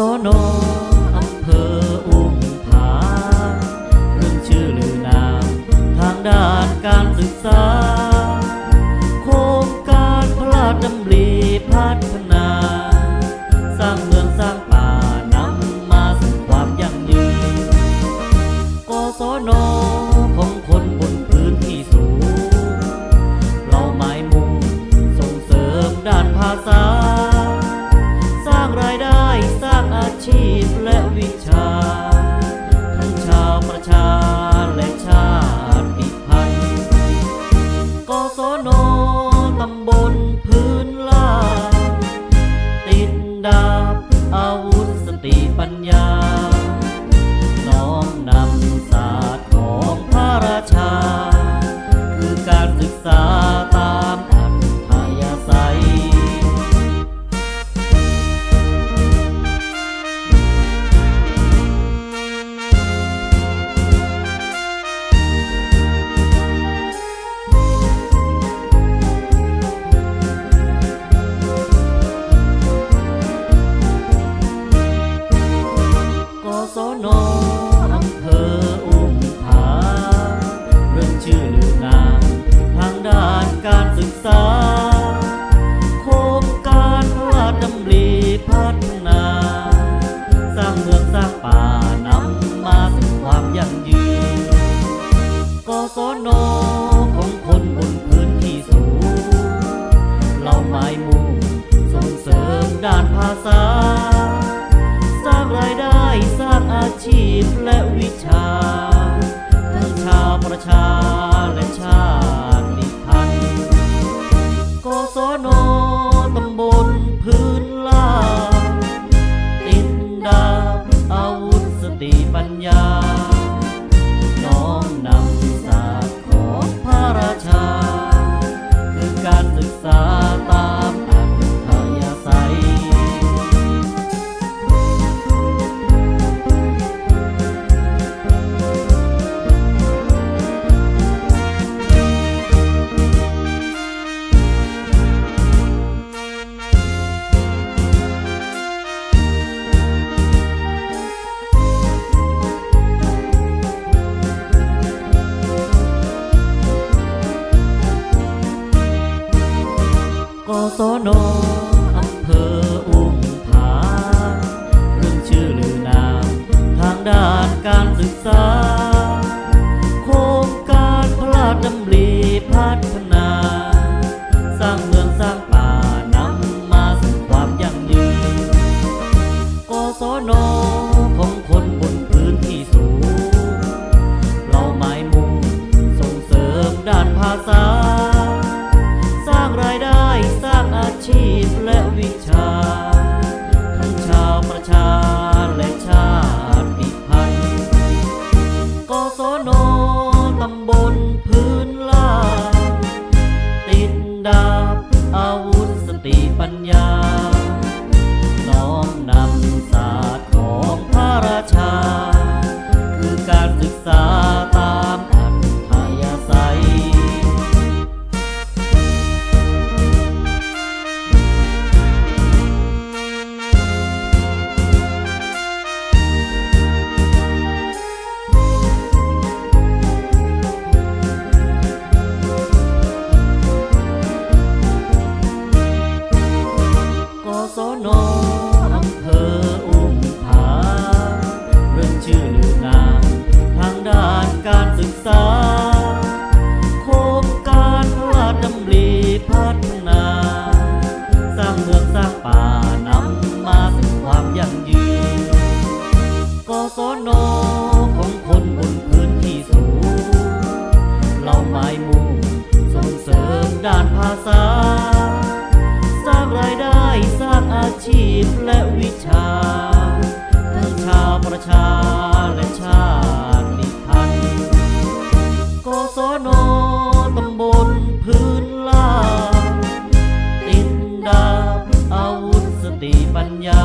no การศึกษา กศนของคนบนพื้นที่สูง เราหมายมุ่งส่งเสริมด้านภาษา สร้างรายได้สร้างอาชีพและวิชาทั้งชาวประชาและชาติพันธุ์กศนตำบลพื้นลาดติดดาบอาวุธสติปัญญา ภออุ้มผาเรื่องชื่อลือนามทางด้านการศึกษา โครงการพระราชดำริพัฒ ติ หมายมุ่งส่งเสริมด้านภาษา สร้างรายได้สร้างอาชีพและวิชาทั้งชาวประชาและชาติพันธุ์กศนตำบลพื้นลาดติดดาอาวุธสติปัญญา